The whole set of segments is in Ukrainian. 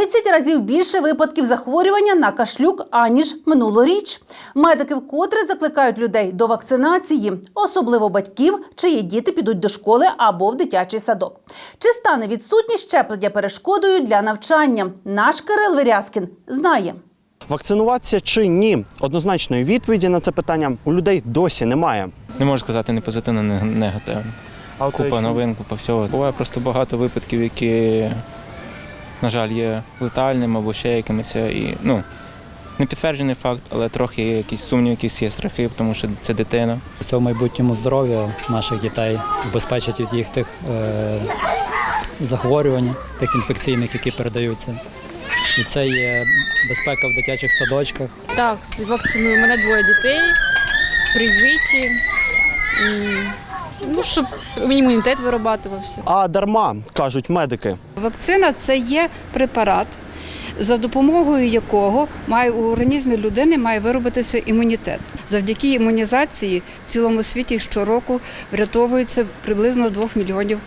30 разів більше випадків захворювання на кашлюк аніж минулоріч. Медики вкотре закликають людей до вакцинації, особливо батьків, чиї діти підуть до школи або в дитячий садок. Чи стане відсутність щеплення перешкодою для навчання? Наш Кирил Вирязкін знає. Вакцинуватися чи ні? Однозначної відповіді на це питання у людей досі немає. Не можу сказати ні позитивно, ні негативно. А Купа новин, купа всього. Буває просто багато випадків, які, на жаль, є летальними або ще якимись. І, ну, не підтверджений факт, але трохи є якісь сумніви, якісь є страхи, тому що це дитина. Це в майбутньому здоров'я наших дітей убезпечить від їх тих е, захворювань, тих інфекційних, які передаються. І це є безпека в дитячих садочках. Так, вакциную. У мене двоє дітей, привиті. Ну, щоб імунітет вирабатувався. А дарма кажуть медики. Вакцина це є препарат, за допомогою якого має у організмі людини має виробитися імунітет. Завдяки імунізації в цілому світі щороку врятовується приблизно 2 мільйонів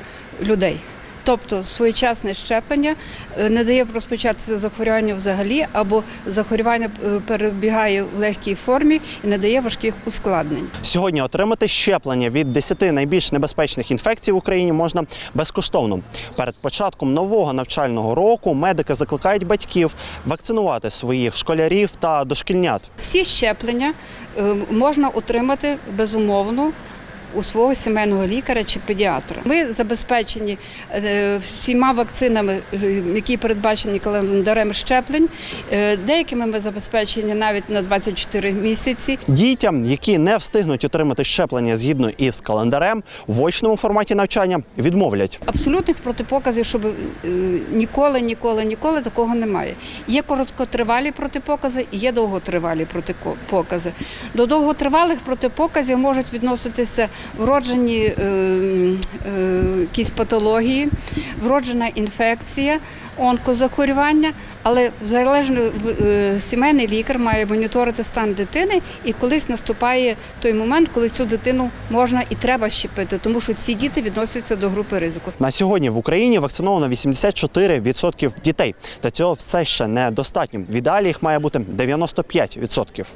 людей. Тобто своєчасне щеплення е, не дає розпочатися захворювання взагалі, або захворювання е, перебігає в легкій формі і не дає важких ускладнень. Сьогодні отримати щеплення від 10 найбільш небезпечних інфекцій в Україні можна безкоштовно. Перед початком нового навчального року медики закликають батьків вакцинувати своїх школярів та дошкільнят. Всі щеплення е, можна отримати безумовно. У свого сімейного лікаря чи педіатра ми забезпечені е, всіма вакцинами, які передбачені календарем щеплень. Е, Деякими ми забезпечені навіть на 24 місяці. Дітям, які не встигнуть отримати щеплення згідно із календарем, в очному форматі навчання відмовлять. Абсолютних протипоказів, щоб е, ніколи, ніколи, ніколи такого немає. Є короткотривалі протипокази і є довготривалі протипокази. До довготривалих протипоказів можуть відноситися вроджені е, е, якісь патології, вроджена інфекція, онкозахворювання, але залежно е, сімейний лікар має моніторити стан дитини, і колись наступає той момент, коли цю дитину можна і треба щепити, тому що ці діти відносяться до групи ризику. На сьогодні в Україні вакциновано 84% дітей. Та цього все ще недостатньо. В ідеалі їх має бути 95%.